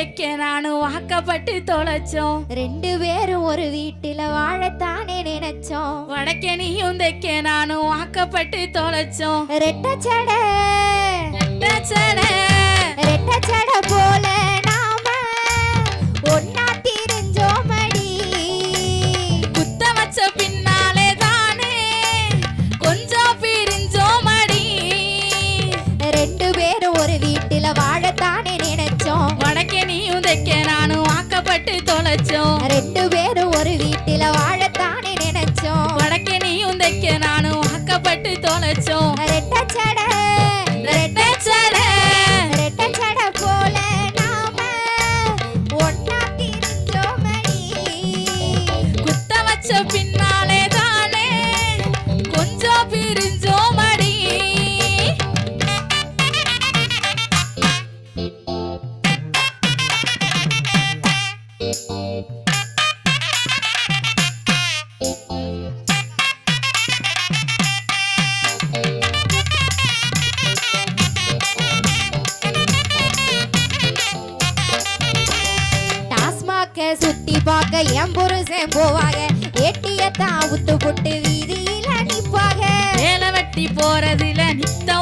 தைக்க நானும் வாக்கப்பட்டு தொலைச்சோம். ரெண்டு பேரும் ஒரு வீட்டில வாழத்தானே நினைச்சோம். வடக்கே நீயும் தைக்க நானும் வாக்கப்பட்டு தொலைச்சோம். ரெட்டச்சட ரெட்டச்சட, ரெட்டச்சட போல நாம ஒன்னா வாக்கப்பட்டு தொலைச்சோம். ரெண்டு பேரும் ஒரு வீட்டில வாழத்தானே நினைச்சோம். வடக்கே நீயும் தைக்க நானும் வாக்கப்பட்டு தொலைச்சோம். ரெட்டச்சட,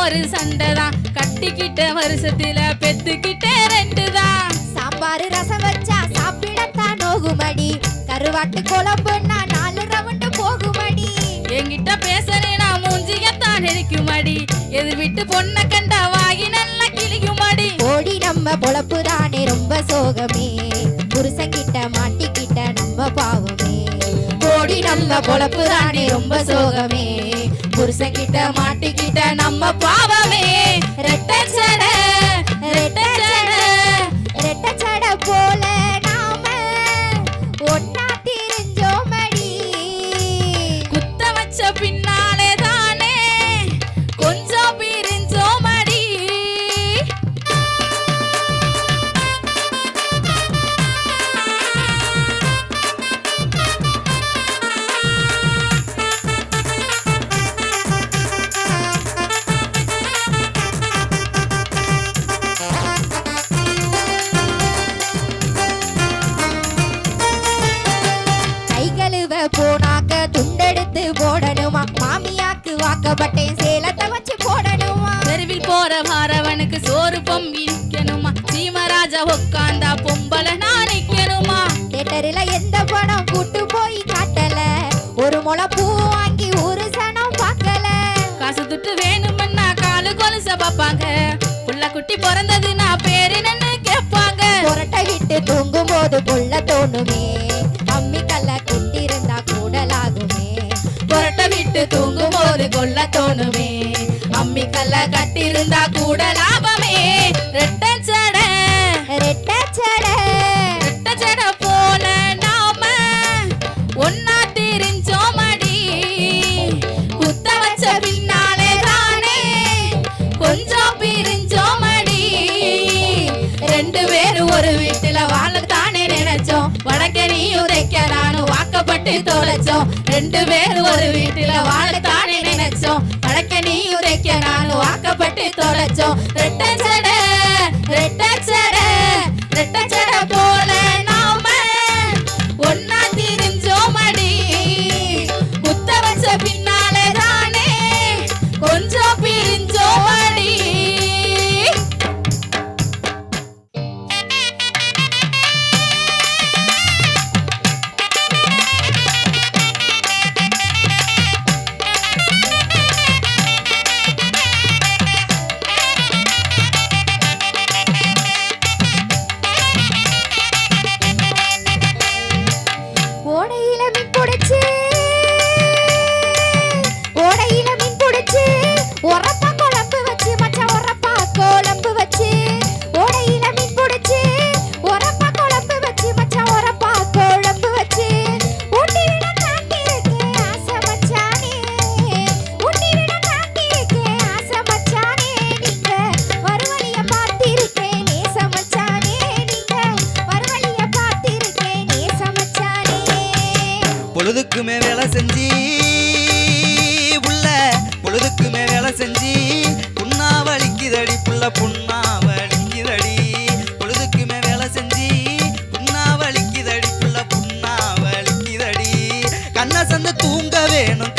ஒரு சண்டை தான் கட்டிக்கிட்ட வருஷத்துல பெத்துக்கிட்ட ரெண்டு தான் சாம்பார் ரசம் வச்சா சாப்பிடத்தான் நோகுமடி. கருவாட்டு குழம்புன்னா நாலு ரவுண்டு போகுமடி. என்கிட்ட பேசுறேனா மூஞ்சியத்தான் நெரிக்குமடி எது விட்டு பொண்ணை கண்டா வாகி நல்லா கிளிக்குமடி ஓடி நம்ம பொழப்பு தானே ரொம்ப சோகமே. புருஷங்கிட்ட நம்ம பாவமே ஓடி நம்ம பொழப்பு தானே ரொம்ப சோகமே. புருஷன்கிட்ட மாட்டிக்கிட்ட நம்ம பாவமே. ரெட்டச்சட வாக்கப்பட்டேன் சேலத்தை வச்சு போடணுமா? தெருவில் போற வாரவனுக்கு சோறு பொம்பி நிக்கணுமா சீமராஜா உட்காந்தா பொம்பளை நான் நிக்கணுமா? தேட்டரில் எந்த படம் கூட்டு போய் காட்டல? ஒரு முளை பூ வாங்கி ஒரு சனம் பார்க்கல. காசு துட்டு வேணும்னா காலு கொலுச பாப்பாங்க புள்ள குட்டி பிறந்தது நான் பேரு கேட்பாங்க. புரட்டை விட்டு தூங்கும் போது கொள்ள தோணுமே. போது கொல்ல தோணுமே அம்மி கல்ல கட்டிருந்தா கூட லாபமே. ரெட்ட சட. ரெட்டச்சட ரெட்ட சட போல நாம. ஒன்னா திரிஞ்சோமடி குத்த வச்ச பின்னாலே தானே. கொஞ்சம் பிரிஞ்சோமடி ரெண்டு பேரும் ஒரு வீட்டுல வாழத்தானே நினைச்சோம். வடக்க நீ உதைக்க நானும் வாக்கப்பட்டு தொலைச்சோம். ரெண்டு பேரும் ஒரு வீட்டுல வாழத்தானே நீ உரைக்க நானும் ஆக்கப்பட்டு தொலைச்சோம். ரெட்ட ரெட்ட பொழுதுக்குமே வேலை செஞ்சு உள்ள பொழுதுக்குமே வேலை செஞ்சி புண்ணா வலிக்குதடி புள்ள புண்ணா வலிக்குதடி பொழுதுக்குமே வேலை செஞ்சு புண்ணா வலிக்குதடி புள்ள புண்ணா வலிக்குதடி கண்ண சந்த தூங்க வேணும்